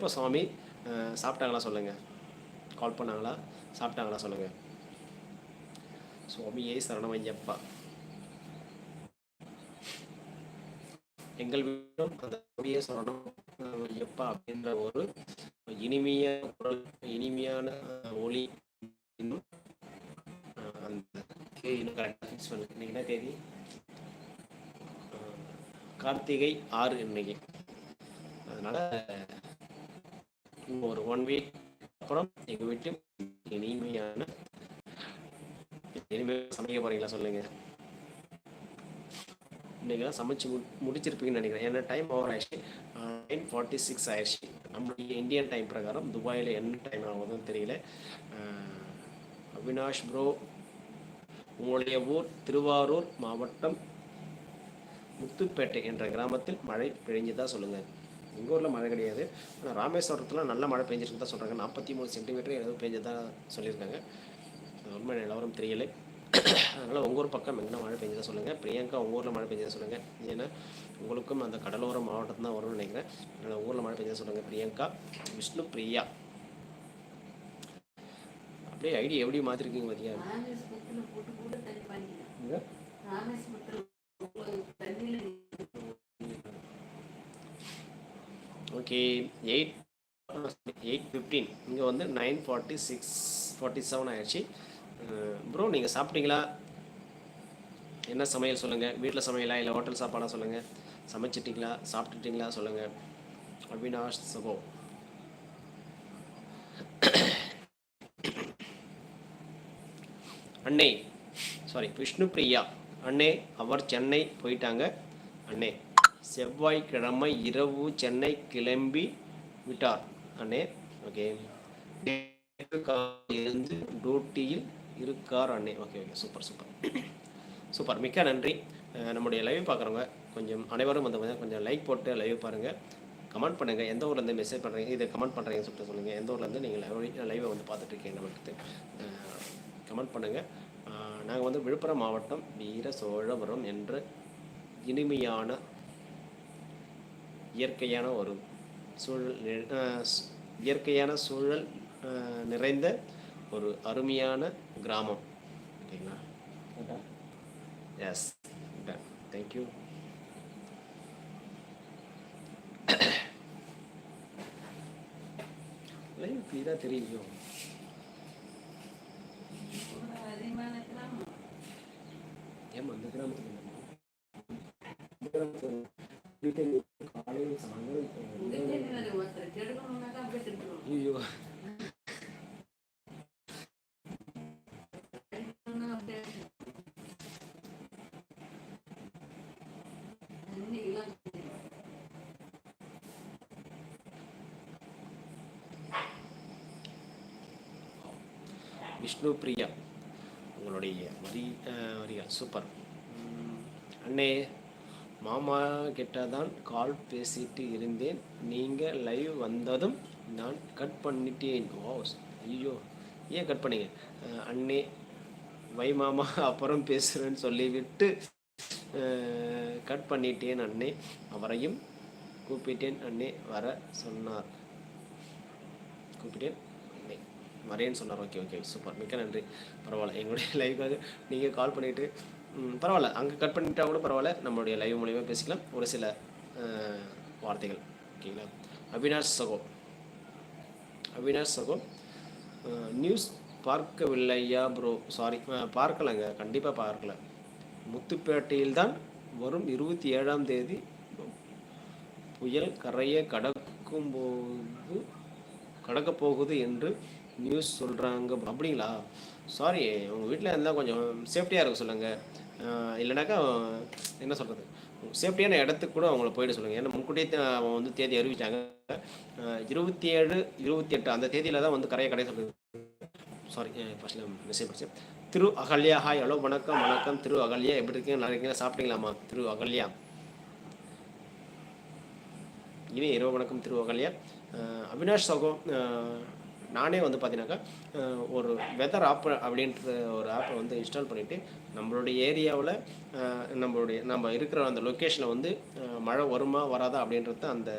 இப்போ சுவாமி அஹ், சாப்பிட்டாங்களா சொல்லுங்கள் கால் பண்ணாங்களா? சாப்பிட்டாங்களா சொல்லுங்கள் சுவாமியே சரணம் ஐயப்பா எங்கள் வீடும் அந்த சுவாமியே சரணம் ஐயப்பா அப்படின்ற ஒரு இனிமையான குரல் இனிமையான ஒளி இன்னும் அந்த தேதி இன்னும் கரெக்டாக இன்னைக்கு என்ன தேதி? கார்த்திகை ஆறு இன்னைக்கு. அதனால ஒரு ஒன் வீக் அப்புறம் எங்கள் வீட்டு இனிமையான இனிமேல் சமைக்க போறீங்களா சொல்லுங்க. நீங்கள் சமைச்சு மு முடிச்சிருப்பீங்கன்னு நினைக்கிறேன். ஏன்னா டைம் ஓவர் ஆயிடுச்சு. நைன் ஃபார்ட்டி சிக்ஸ் ஆயிடுச்சு. நம்மளுடைய இந்தியன் டைம் பிரகாரம் துபாயில் என்ன டைம் ஆகுதுன்னு தெரியல. அவினாஷ் ப்ரோ உங்களுடைய ஊர் திருவாரூர் மாவட்டம் முத்துப்பேட்டை என்ற கிராமத்தில் மழை பெழிஞ்சதா சொல்லுங்கள் எங்கள் ஊரில் மழை கிடையாது. ஆனால் ராமேஸ்வரத்தில் நல்ல மழை பெஞ்சிருக்கு தான் சொல்கிறாங்க நாற்பத்தி மூணு சென்டிமீட்டர் ஏதோ பெஞ்சதா சொல்லியிருக்காங்க. உண்மை நிலவரம் தெரியலை. அதனால் உங்கள் ஊர் பக்கம் எங்கன்னா மழை பெஞ்சதா சொல்லுங்கள் பிரியங்கா உங்கள் ஊரில் மழை பெஞ்சதா சொல்லுங்கள் ஏன்னா உங்களுக்கும் அந்த கடலோர மாவட்டம் தான் வரும்னு நினைக்கிறேன். அதனால் ஊரில் மழை பெஞ்சதா சொல்லுங்கள் பிரியங்கா. விஷ்ணு பிரியா. அப்படியே ஐடி எப்படி மாற்றிருக்கீங்க பார்த்தியா ராமேஸ்வரத்துல போட்டு போட்டு தண்ணி பாய்க்கலாம். இங்க? ராமேஸ்வரத்துல தண்ணியில ஓகே எயிட் எயிட் ஃபிஃப்டீன் இங்கே வந்து nine forty six forty seven ஆயிடுச்சு. ப்ரோ நீங்கள் சாப்பிட்டீங்களா? என்ன சமையல் சொல்லுங்கள் வீட்டில் சமையலா? இல்லை ஹோட்டல் சாப்பாடா சொல்லுங்கள் சமைச்சிட்டிங்களா? சாப்பிட்டுட்டிங்களா? சொல்லுங்கள் அவினாஷ் சுகம் அண்ணே சாரி விஷ்ணு பிரியா அண்ணே அவர் சென்னை போயிட்டாங்க. அண்ணே செவ்வாய்க்கிழமை இரவு சென்னை கிளம்பி விட்டார். அண்ணே ஓகே. இருந்து டியூட்டியில் இருக்கார் அண்ணே. Okay okay. Super super. Super. மிக்க நன்றி. நம்முடைய லைவ் பார்க்குறவங்க கொஞ்சம் அனைவரும் வந்து கொஞ்சம் கொஞ்சம் லைக் போட்டு லைவ் பாருங்கள் கமெண்ட் பண்ணுங்கள் எந்த ஊர்லேருந்து மெசேஜ் பண்ணுறீங்க இதை கமெண்ட் பண்ணுறீங்கன்னு சொல்லிட்டு சொல்லுங்கள் எந்த ஊர்லேருந்து நீங்கள் லைவ் லைவை வந்து பார்த்துட்ருக்கீங்க நம்மளுக்கு கமெண்ட் பண்ணுங்கள் நாங்கள் வந்து விழுப்புரம் மாவட்டம் வீர சோழபுரம் என்ற இனிமையான இயற்கையான ஒரு சூழல் இயற்கையான சூழல் நிறைந்த ஒரு அருமையான கிராமம். ஓகேங்களா? எஸ் தேங்க்யூ லைவ் கிளியராக தெரியும். ஏமா அந்த கிராமத்துக்கு ஐயோ விஷ்ணு பிரியா உங்களுடைய வரி வரிகள் சூப்பர். உம், அண்ணே மாமா கிட்ட தான் கால் பேசிட்டு இருந்தேன். நீங்கள் லைவ் வந்ததும் நான் கட் பண்ணிட்டேன். ஓ ஐயோ ஏன் கட் பண்ணீங்க? அண்ணே வை மாமா அப்புறம் பேசுகிறேன்னு சொல்லிவிட்டு கட் பண்ணிட்டேன் அண்ணே. அவரையும் கூப்பிட்டேன் அண்ணே வர சொன்னார். கூப்பிட்டேன் அண்ணே வரேன்னு சொன்னார். ஓகே ஓகே சூப்பர் மிக்க நன்றி. பரவாயில்ல எங்களுடைய லைவுக்காக நீங்கள் கால் பண்ணிவிட்டு பரவாயில்ல. அங்கே கட் பண்ணிட்டா கூட பரவாயில்ல. நம்மளுடைய லைவ் மூலியமாக பேசிக்கலாம். ஒரு சில வார்த்தைகள். ஓகேங்களா? அவினாஷ் சகோ. அவினாஷ் சகோ. நியூஸ் பார்க்கவில்லையா ப்ரோ சாரி பார்க்கலங்க. கண்டிப்பாக பார்க்கல. முத்துப்பேட்டையில் தான் வரும் இருபத்தி ஏழாம் தேதி. புயல் கரையை கடக்கும் போது கடக்கப் போகுது என்று நியூஸ் சொல்கிறாங்க அப்படிங்களா? சாரி உங்கள் வீட்டில் இருந்தால் கொஞ்சம் சேஃப்டியாக இருக்க சொல்லுங்கள் இல்லைனாக்கா என்ன சொல்கிறது சேஃப்டியான இடத்துக்கு கூட அவங்கள போயிட சொல்லுங்கள் ஏன்னா முன்கூட்டியே அவன் வந்து தேதி அறிவிச்சாங்க. இருபத்தி ஏழு இருபத்தி எட்டு அந்த தேதியில் தான் வந்து கரையை கடை சொல்லுது. சாரி ஃபஸ்ட்டில் மெசேஜ் படித்தேன் திரு அகல்யா ஹாய் ஹலோ வணக்கம் வணக்கம். திரு அகல்யா எப்படி இருக்கீங்க? நல்லா இருக்கீங்களா? சாப்பிட்டீங்களாம்மா? திரு அகல்யா. இனி இரவு வணக்கம் திரு அகல்யா. அவினாஷ் சகோ நானே வந்து பார்த்தீங்கன்னாக்கா ஒரு வெதர் ஆப் அப்படின்ற ஒரு ஆப்பை வந்து இன்ஸ்டால் பண்ணிவிட்டு நம்மளுடைய ஏரியாவில் நம்மளுடைய நம்ம இருக்கிற அந்த லொக்கேஷனில் வந்து மழை வருமா வராதா அப்படின்றத அந்த